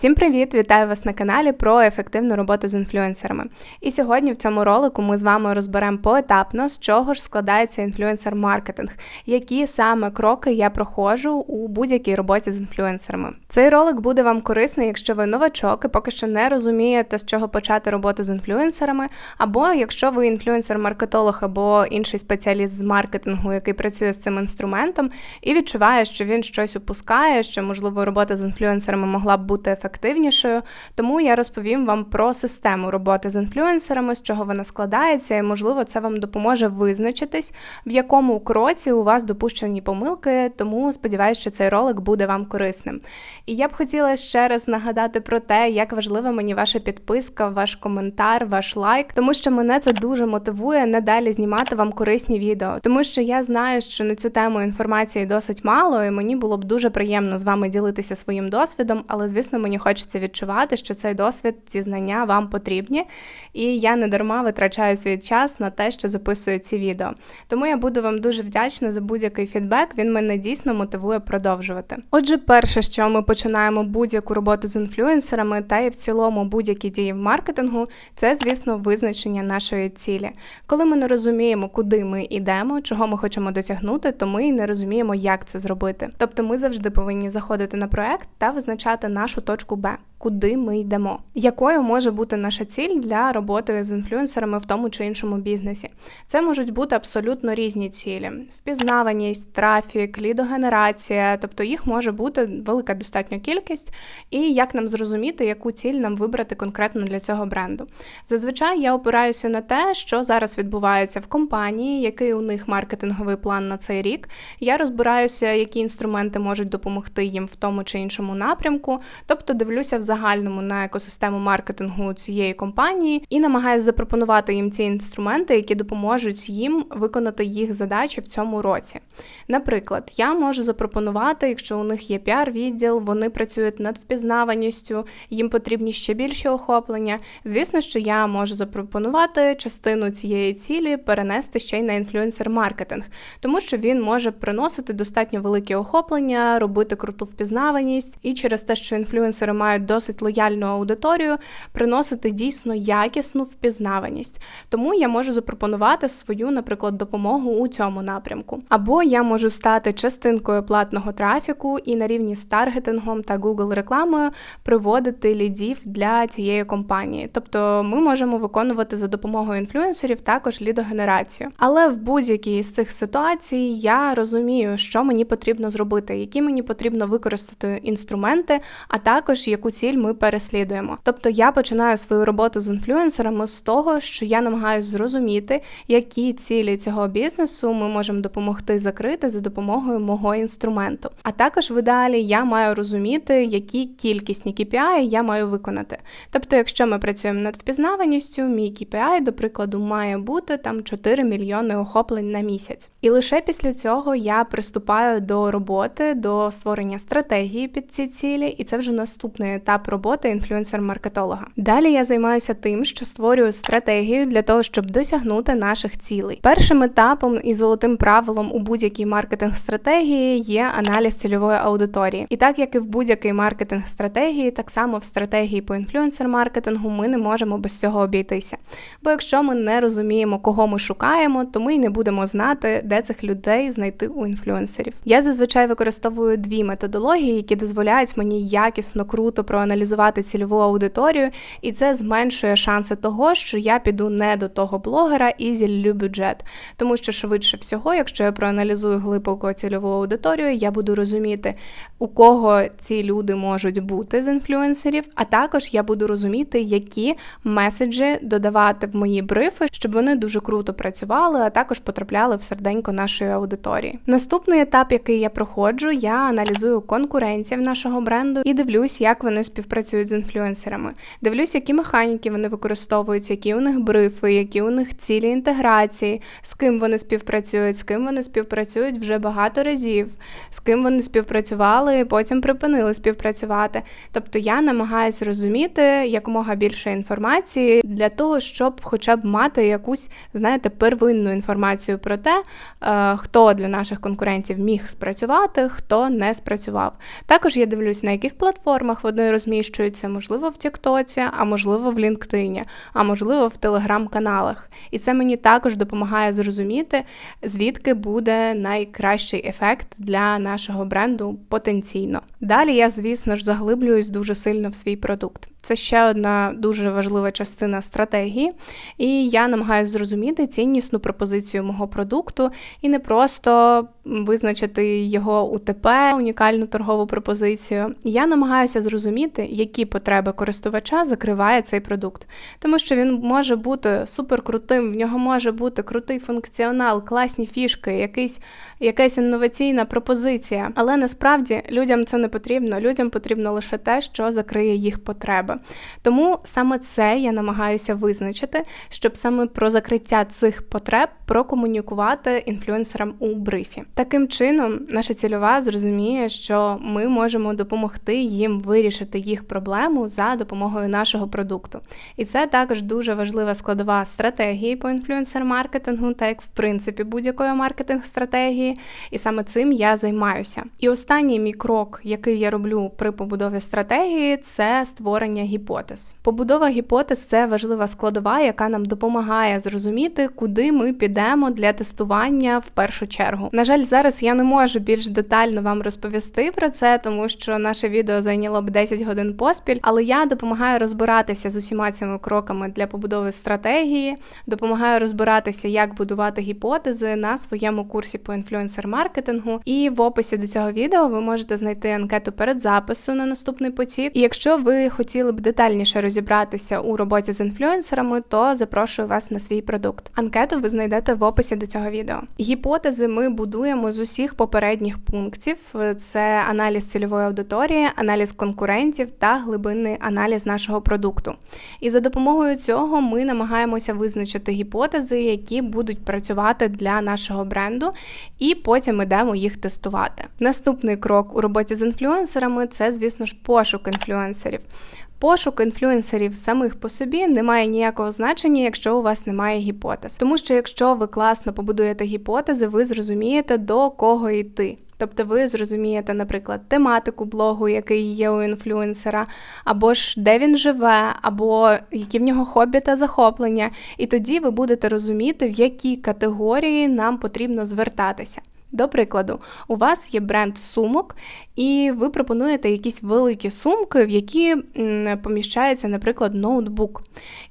Всім привіт! Вітаю вас на каналі про ефективну роботу з інфлюенсерами. І сьогодні в цьому ролику ми з вами розберемо поетапно, з чого ж складається інфлюенсер-маркетинг, які саме кроки я проходжу у будь-якій роботі з інфлюенсерами. Цей ролик буде вам корисний, якщо ви новачок і поки що не розумієте, з чого почати роботу з інфлюенсерами, або якщо ви інфлюенсер-маркетолог або інший спеціаліст з маркетингу, який працює з цим інструментом, і відчуває, що він щось упускає, що можливо робота з інфлюенсерами могла б бути ефективною ефективнішою. Тому я розповім вам про систему роботи з інфлюенсерами, з чого вона складається, і, можливо, це вам допоможе визначитись, в якому кроці у вас допущені помилки. Тому сподіваюся, що цей ролик буде вам корисним. І я б хотіла ще раз нагадати про те, як важлива мені ваша підписка, ваш коментар, ваш лайк, тому що мене це дуже мотивує надалі знімати вам корисні відео, тому що я знаю, що на цю тему інформації досить мало, і мені було б дуже приємно з вами ділитися своїм досвідом, але звісно, мені хочеться відчувати, що цей досвід, ці знання вам потрібні, і я не дарма витрачаю свій час на те, що записую ці відео. Тому я буду вам дуже вдячна за будь-який фідбек. Він мене дійсно мотивує продовжувати. Отже, перше, що ми починаємо будь-яку роботу з інфлюенсерами, та і в цілому будь-які дії в маркетингу, це, звісно, визначення нашої цілі. Коли ми не розуміємо, куди ми йдемо, чого ми хочемо досягнути, то ми не розуміємо, як це зробити. Тобто, ми завжди повинні заходити на проект та визначати нашу точку Б куди ми йдемо. Якою може бути наша ціль для роботи з інфлюенсерами в тому чи іншому бізнесі? Це можуть бути абсолютно різні цілі: впізнаваність, трафік, лідогенерація, тобто їх може бути велика достатньо кількість, і як нам зрозуміти, яку ціль нам вибрати конкретно для цього бренду. Зазвичай я опираюся на те, що зараз відбувається в компанії, який у них маркетинговий план на цей рік. Я розбираюся, які інструменти можуть допомогти їм в тому чи іншому напрямку, тобто дивлюся в загальному на екосистему маркетингу цієї компанії і намагаюся запропонувати їм ці інструменти, які допоможуть їм виконати їх задачі в цьому році. Наприклад, я можу запропонувати, якщо у них є піар-відділ, вони працюють над впізнаваністю, їм потрібні ще більше охоплення. Звісно, що я можу запропонувати частину цієї цілі перенести ще й на інфлюенсер-маркетинг, тому що він може приносити достатньо велике охоплення, робити круту впізнаваність, і через те, що інфлюенсери мають досить лояльну аудиторію, приносити дійсно якісну впізнаваність. Тому я можу запропонувати свою, наприклад, допомогу у цьому напрямку. Або я можу стати частинкою платного трафіку і на рівні з таргетингом та Google рекламою приводити лідів для цієї компанії. Тобто ми можемо виконувати за допомогою інфлюенсерів також лідогенерацію. Але в будь-якій з цих ситуацій я розумію, що мені потрібно зробити, які мені потрібно використати інструменти, а також яку ціль ми переслідуємо. Тобто я починаю свою роботу з інфлюенсерами з того, що я намагаюся зрозуміти, які цілі цього бізнесу ми можемо допомогти закрити за допомогою мого інструменту. А також в ідеалі я маю розуміти, які кількісні KPI я маю виконати. Тобто, якщо ми працюємо над впізнаваністю, мій KPI, до прикладу, має бути там 4 мільйони охоплень на місяць. І лише після цього я приступаю до роботи, до створення стратегії під ці цілі, і це вже наступний етап роботи інфлюенсер-маркетолога. Далі я займаюся тим, що створюю стратегію для того, щоб досягнути наших цілей. Першим етапом і золотим правилом у будь-якій маркетинг-стратегії є аналіз цільової аудиторії. І так як і в будь-якій маркетинг-стратегії, так само в стратегії по інфлюенсер-маркетингу ми не можемо без цього обійтися. Бо якщо ми не розуміємо, кого ми шукаємо, то ми й не будемо знати, де цих людей знайти у інфлюенсерів. Я зазвичай використовую дві методології, які дозволяють мені якісно, круто проаналізувати цільову аудиторію, і це зменшує шанси того, що я піду не до того блогера і зіллю бюджет. Тому що швидше всього, якщо я проаналізую глибоко цільову аудиторію, я буду розуміти, у кого ці люди можуть бути з інфлюенсерів, а також я буду розуміти, які меседжі додавати в мої брифи, щоб вони дуже круто працювали, а також потрапляли в серденько нашої аудиторії. Наступний етап, який я проходжу, я аналізую конкуренців нашого бренду і дивлюсь, як вони співпрацюють співпрацюють з інфлюенсерами. Дивлюсь, які механіки вони використовують, які у них брифи, які у них цілі інтеграції, з ким вони співпрацюють, з ким вони співпрацюють вже багато разів, з ким вони співпрацювали, і потім припинили співпрацювати. Тобто я намагаюся розуміти якомога більше інформації для того, щоб хоча б мати якусь, знаєте, первинну інформацію про те, е, хто для наших конкурентів міг спрацювати, хто не спрацював. Також я дивлюсь, на яких платформах платформах вони розміщуються, можливо, в Тіктоці, а можливо в Лінктині, а можливо в телеграм-каналах. І це мені також допомагає зрозуміти, звідки буде найкращий ефект для нашого бренду потенційно. Далі я, звісно ж, заглиблююсь дуже сильно в свій продукт. Це ще одна дуже важлива частина стратегії, і я намагаюся зрозуміти ціннісну пропозицію мого продукту і не просто визначити його УТП, унікальну торгову пропозицію. Я намагаюся зрозуміти, які потреби користувача закриває цей продукт, тому що він може бути суперкрутим, в нього може бути крутий функціонал, класні фішки, якийсь, якась інноваційна пропозиція. Але насправді людям це не потрібно. Людям потрібно лише те, що закриє їх потреби. Тому саме це я намагаюся визначити, щоб саме про закриття цих потреб прокомунікувати інфлюенсерам у брифі. Таким чином, наша цільова зрозуміє, що ми можемо допомогти їм вирішити їх проблему за допомогою нашого продукту. І це також дуже важлива складова стратегії по інфлюенсер-маркетингу, так як в принципі будь-якої маркетинг-стратегії. І саме цим я займаюся. І останній мій крок, який я роблю при побудові стратегії, це створення гіпотез. Побудова гіпотез це важлива складова, яка нам допомагає зрозуміти, куди ми підемо для тестування в першу чергу. На жаль, зараз я не можу більш детально вам розповісти про це, тому що наше відео зайняло б 10 годин поспіль, але я допомагаю розбиратися з усіма цими кроками для побудови стратегії, допомагаю розбиратися, як будувати гіпотези на своєму курсі по інфлюенсер-маркетингу. І в описі до цього відео ви можете знайти анкету перед запису на наступний потік. І якщо ви хотіли б детальніше розібратися у роботі з інфлюенсерами, то запрошую вас на свій продукт. Анкету ви знайдете в описі до цього відео. Гіпотези ми будуємо з усіх попередніх пунктів: це аналіз цільової аудиторії, аналіз конкурентів та глибинний аналіз нашого продукту. І за допомогою цього ми намагаємося визначити гіпотези, які будуть працювати для нашого бренду, і потім йдемо їх тестувати. Наступний крок у роботі з інфлюенсерами це, звісно ж, пошук інфлюенсерів. Пошук інфлюенсерів самих по собі не має ніякого значення, якщо у вас немає гіпотез. Тому що якщо ви класно побудуєте гіпотези, ви зрозумієте, до кого йти. Тобто ви зрозумієте, наприклад, тематику блогу, який є у інфлюенсера, або ж де він живе, або які в нього хобі та захоплення. І тоді ви будете розуміти, в які категорії нам потрібно звертатися. До прикладу, у вас є бренд сумок, і ви пропонуєте якісь великі сумки, в які поміщається, наприклад, ноутбук.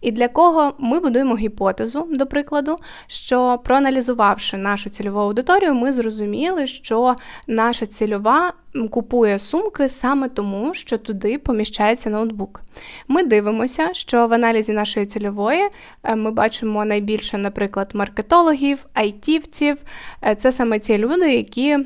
І для кого ми будуємо гіпотезу, до прикладу, що проаналізувавши нашу цільову аудиторію, ми зрозуміли, що наша цільова купує сумки саме тому, що туди поміщається ноутбук. Ми дивимося, що в аналізі нашої цільової е, ми бачимо найбільше, наприклад, маркетологів, айтівців. Е, це саме ті люди, які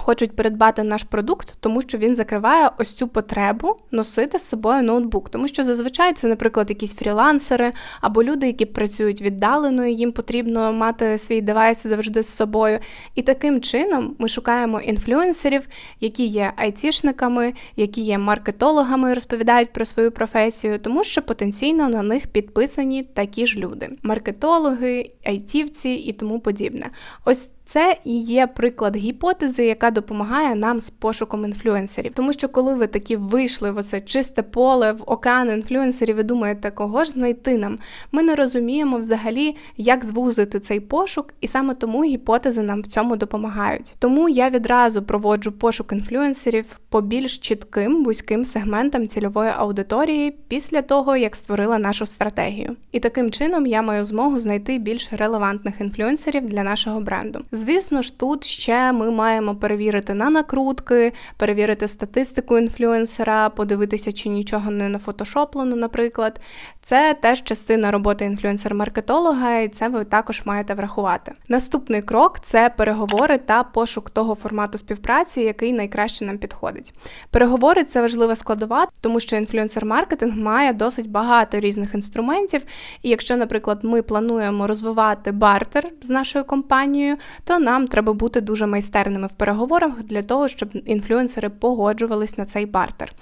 хочуть придбати наш продукт, тому що він закриває ось цю потребу носити з собою ноутбук. Тому що зазвичай це, наприклад, якісь фрілансери або люди, які працюють віддалено, і їм потрібно мати свій девайс завжди з собою. І таким чином ми шукаємо інфлюенсерів, які є айтішниками, які є маркетологами, розповідають про свою професію, тому що потенційно на них підписані такі ж люди: маркетологи, айтівці і тому подібне. Ось це і є приклад гіпотези, яка допомагає нам з пошуком інфлюенсерів. Тому що, коли ви такі вийшли в оце чисте поле в океан інфлюенсерів, ви думаєте, кого ж знайти нам? Ми не розуміємо взагалі, як звузити цей пошук, і саме тому гіпотези нам в цьому допомагають. Тому я відразу проводжу пошук інфлюенсерів по більш чітким вузьким сегментам цільової аудиторії після того, як створила нашу стратегію. І таким чином я маю змогу знайти більш релевантних інфлюенсерів для нашого бренду. Звісно ж, тут ще ми маємо перевірити на накрутки, перевірити статистику інфлюенсера, подивитися, чи нічого не нафотошоплено, наприклад. Це теж частина роботи інфлюенсер-маркетолога, і це ви також маєте врахувати. Наступний крок це переговори та пошук того формату співпраці, який найкраще нам підходить. Переговори це важлива складова, тому що інфлюенсер-маркетинг має досить багато різних інструментів. І якщо, наприклад, ми плануємо розвивати бартер з нашою компанією, то нам треба бути дуже майстерними в переговорах для того, щоб інфлюенсери погоджувались на цей бартер.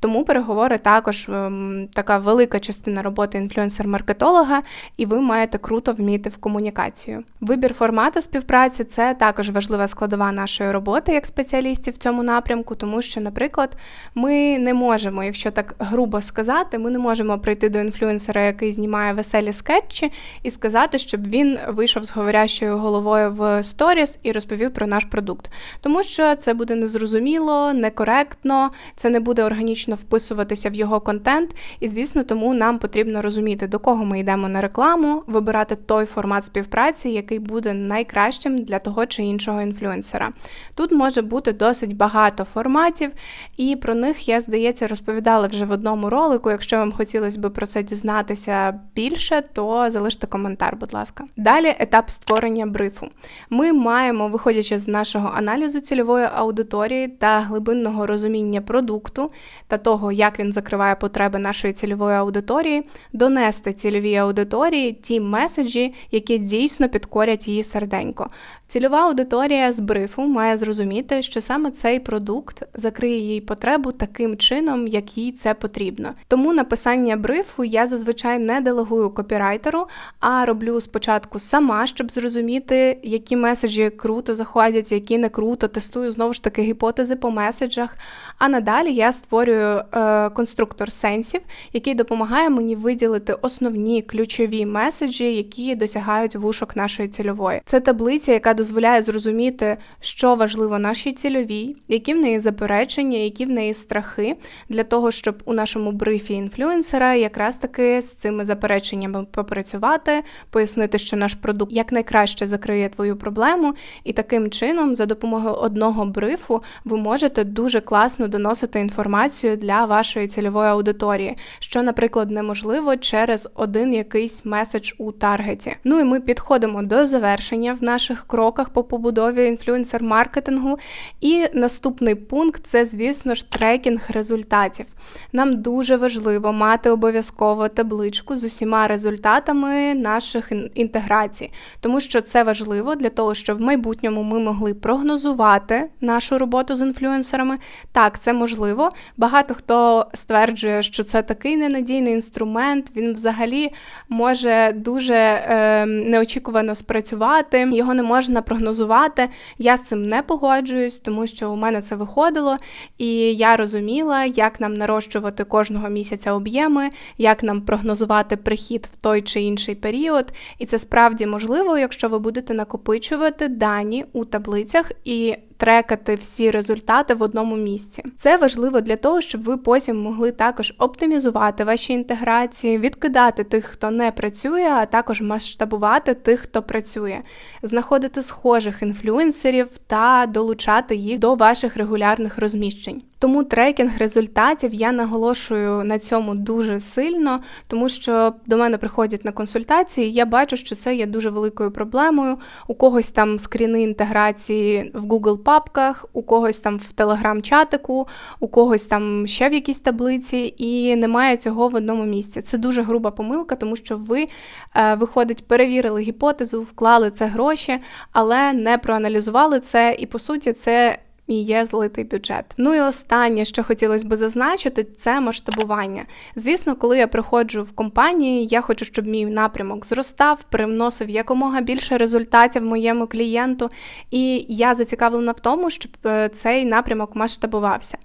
Тому переговори також ем, така велика частина роботи інфлюенсер-маркетолога, і ви маєте круто вміти в комунікацію. Вибір формату співпраці це також важлива складова нашої роботи як спеціалістів в цьому напрямку, тому що, наприклад, ми не можемо, якщо так грубо сказати, ми не можемо прийти до інфлюенсера, який знімає веселі скетчі, і сказати, щоб він вийшов з говорящою головою в сторіс і розповів про наш продукт. Тому що це буде незрозуміло, некоректно, це не буде органічно вписуватися в його контент. І, звісно, тому нам потрібно розуміти, до кого ми йдемо на рекламу, вибирати той формат співпраці, який буде найкращим для того чи іншого інфлюенсера. Тут може бути досить багато форматів, і про них я, здається, розповідала вже в одному ролику. Якщо вам хотілося б про це дізнатися більше, то залиште коментар, будь ласка. Далі етап створення брифу. Ми маємо, виходячи з нашого аналізу цільової аудиторії та глибинного розуміння продукту та того, як він закриває потреби нашої цільової аудиторії, донести цільовій аудиторії ті меседжі, які дійсно підкорять її серденько. Цільова аудиторія з брифу має зрозуміти, що саме цей продукт закриє їй потребу таким чином, як їй це потрібно. Тому написання брифу я зазвичай не делегую копірайтеру, а роблю спочатку сама, щоб зрозуміти, які меседжі круто заходять, які не круто. Тестую знову ж таки гіпотези по меседжах. А надалі я створюю е, конструктор сенсів, який допомагає мені виділити основні ключові меседжі, які досягають вушок нашої цільової. Це таблиця, яка дозволяє зрозуміти, що важливо нашій цільовій, які в неї заперечення, які в неї страхи, для того, щоб у нашому брифі інфлюенсера якраз таки з цими запереченнями попрацювати, пояснити, що наш продукт якнайкраще закриє твою проблему, і таким чином, за допомогою одного брифу, ви можете дуже класно доносити інформацію для вашої цільової аудиторії, що, наприклад, неможливо через один якийсь меседж у таргеті. Ну і ми підходимо до завершення в наших кроках по побудові інфлюенсер-маркетингу. І наступний пункт це, звісно ж, трекінг результатів. Нам дуже важливо мати обов'язково табличку з усіма результатами наших інтеграцій, тому що це важливо для того, щоб в майбутньому ми могли прогнозувати нашу роботу з інфлюенсерами. Так, це можливо. Багато хто стверджує, що це такий ненадійний інструмент, він взагалі може дуже е, неочікувано спрацювати, його не можна прогнозувати. Я з цим не погоджуюсь, тому що у мене це виходило, і я розуміла, як нам нарощувати кожного місяця об'єми, як нам прогнозувати прихід в той чи інший період. І це справді можливо, якщо ви будете накопичувати дані у таблицях і трекати всі результати в одному місці. Це важливо для того, щоб ви потім могли також оптимізувати ваші інтеграції, відкидати тих, хто не працює, а також масштабувати тих, хто працює, знаходити схожих інфлюенсерів та долучати їх до ваших регулярних розміщень. Тому трекінг результатів я наголошую на цьому дуже сильно, тому що до мене приходять на консультації, і я бачу, що це є дуже великою проблемою. У когось там скріни інтеграції в Google папках, у когось там в телеграм-чатику, у когось там ще в якійсь таблиці, і немає цього в одному місці. Це дуже груба помилка, тому що ви, е, виходить, перевірили гіпотезу, вклали це гроші, але не проаналізували це, і по суті, це і є злитий бюджет. Ну і останнє, що хотілося б зазначити, це масштабування. Звісно, коли я приходжу в компанії, я хочу, щоб мій напрямок зростав, привносив якомога більше результатів моєму клієнту, і я зацікавлена в тому, щоб е, цей напрямок масштабувався.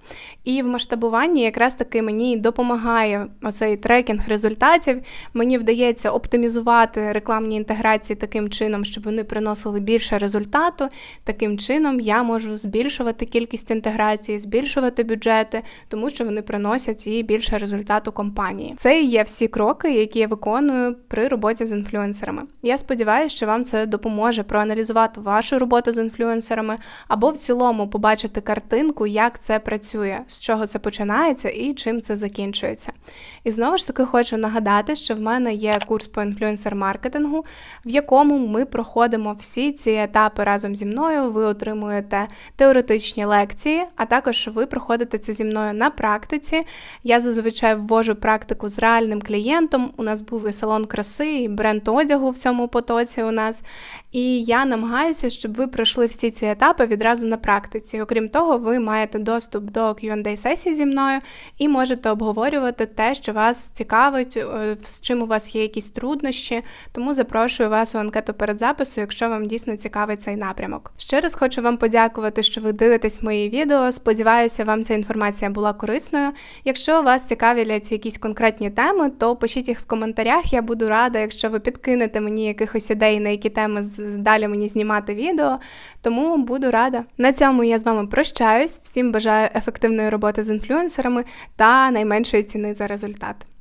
І в масштабуванні якраз таки мені допомагає оцей трекінг результатів. Мені вдається оптимізувати рекламні інтеграції таким чином, щоб вони приносили більше результату. Таким чином я можу збільшувати збільшувати кількість інтеграції, збільшувати бюджети, тому що вони приносять і більше результату компанії. Це і є всі кроки, які я виконую при роботі з інфлюенсерами. Я сподіваюся, що вам це допоможе проаналізувати вашу роботу з інфлюенсерами або в цілому побачити картинку, як це працює, з чого це починається і чим це закінчується. І знову ж таки хочу нагадати, що в мене є курс по інфлюенсер-маркетингу, в якому ми проходимо всі ці етапи разом зі мною. Ви отримуєте теоретичні теоретичні лекції, а також ви проходите це зі мною на практиці. Я зазвичай ввожу практику з реальним клієнтом. У нас був і салон краси, і бренд одягу в цьому потоці у нас. І я намагаюся, щоб ви пройшли всі ці етапи відразу на практиці. Окрім того, ви маєте доступ до Q&A сесії зі мною і можете обговорювати те, що вас цікавить, е, з чим у вас є якісь труднощі. Тому запрошую вас у анкету перед запису, якщо вам дійсно цікавий цей напрямок. Ще раз хочу вам подякувати, що ви дивитесь мої відео. Сподіваюся, вам ця інформація була корисною. Якщо вас цікавлять якісь конкретні теми, то пишіть їх в коментарях. Я буду рада, якщо ви підкинете мені якихось ідей, на які теми далі мені знімати відео. Тому буду рада. На цьому я з вами прощаюсь. Всім бажаю ефективної роботи з інфлюенсерами та найменшої ціни за результат.